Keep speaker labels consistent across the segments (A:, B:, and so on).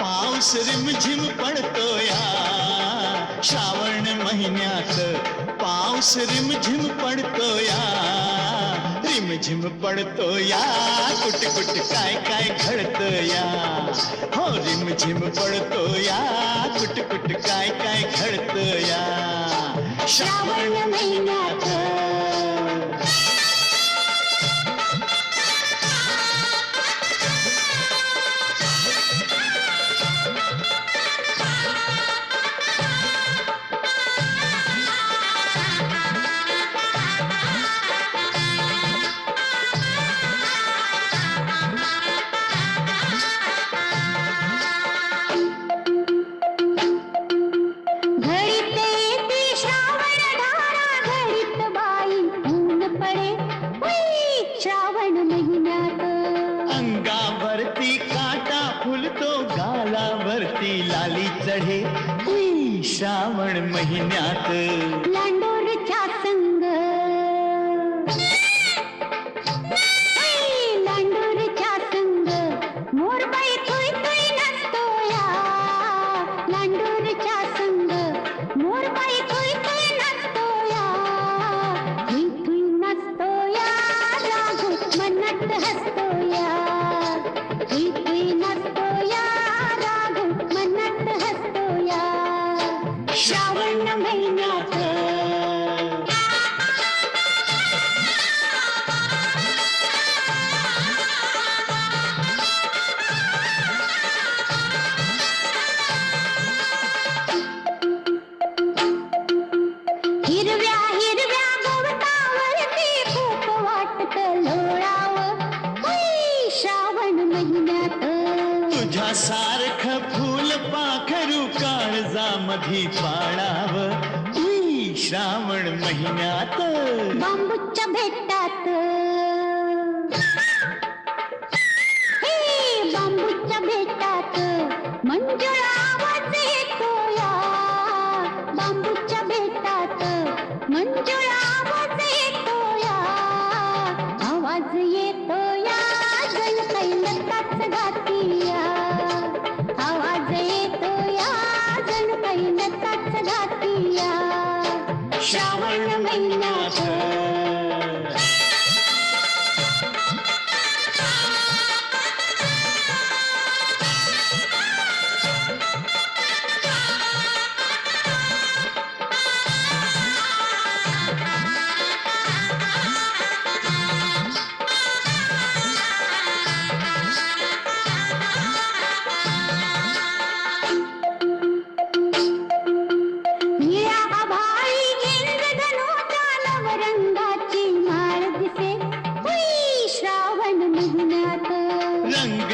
A: पाऊस रिमझिम पडतो या श्रावण महिन्यात पाऊस रिमझिम पडतो या रिमझिम पडतो या कुट कुट काय काय घडत या हो रिमझिम पडतो या कुट कुट काय काय घडत या श्रावण महिन्यात लाली चढे श्रावण महिन्यात.
B: लांडोरच्या संग. उई, लांडोरच्या संग. मोरबाई तुई तुई नसतो या लांडोरच्या संग. मोरबाई तुई तुई नसतो या तुई तुई नसतो या राघू मनत हसतो या
A: तुझ्या सारख फूल पाखरू काळजामधी पाळाव उई, श्रावण महिन्यात.
B: बांबूच्या भेटात. बांबूच्या भेटात. मंजुळा आवाज येतो या बांबूच्या भेटात. मंजुळा आवाज येतो जण घातल्या श्रावण महिन्यात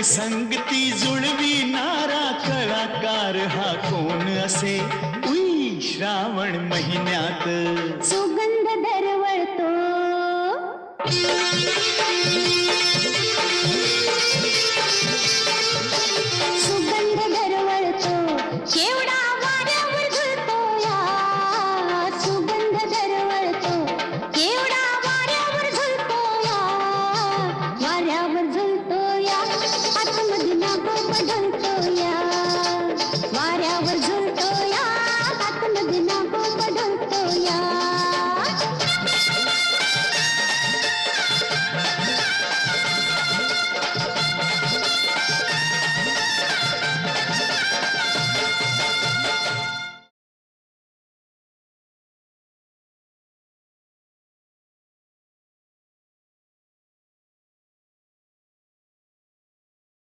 A: संगती जुळवी नारा कलाकार हा कोण असे? उई, श्रावण महिन्यात.
B: सुगंध दरवळतो.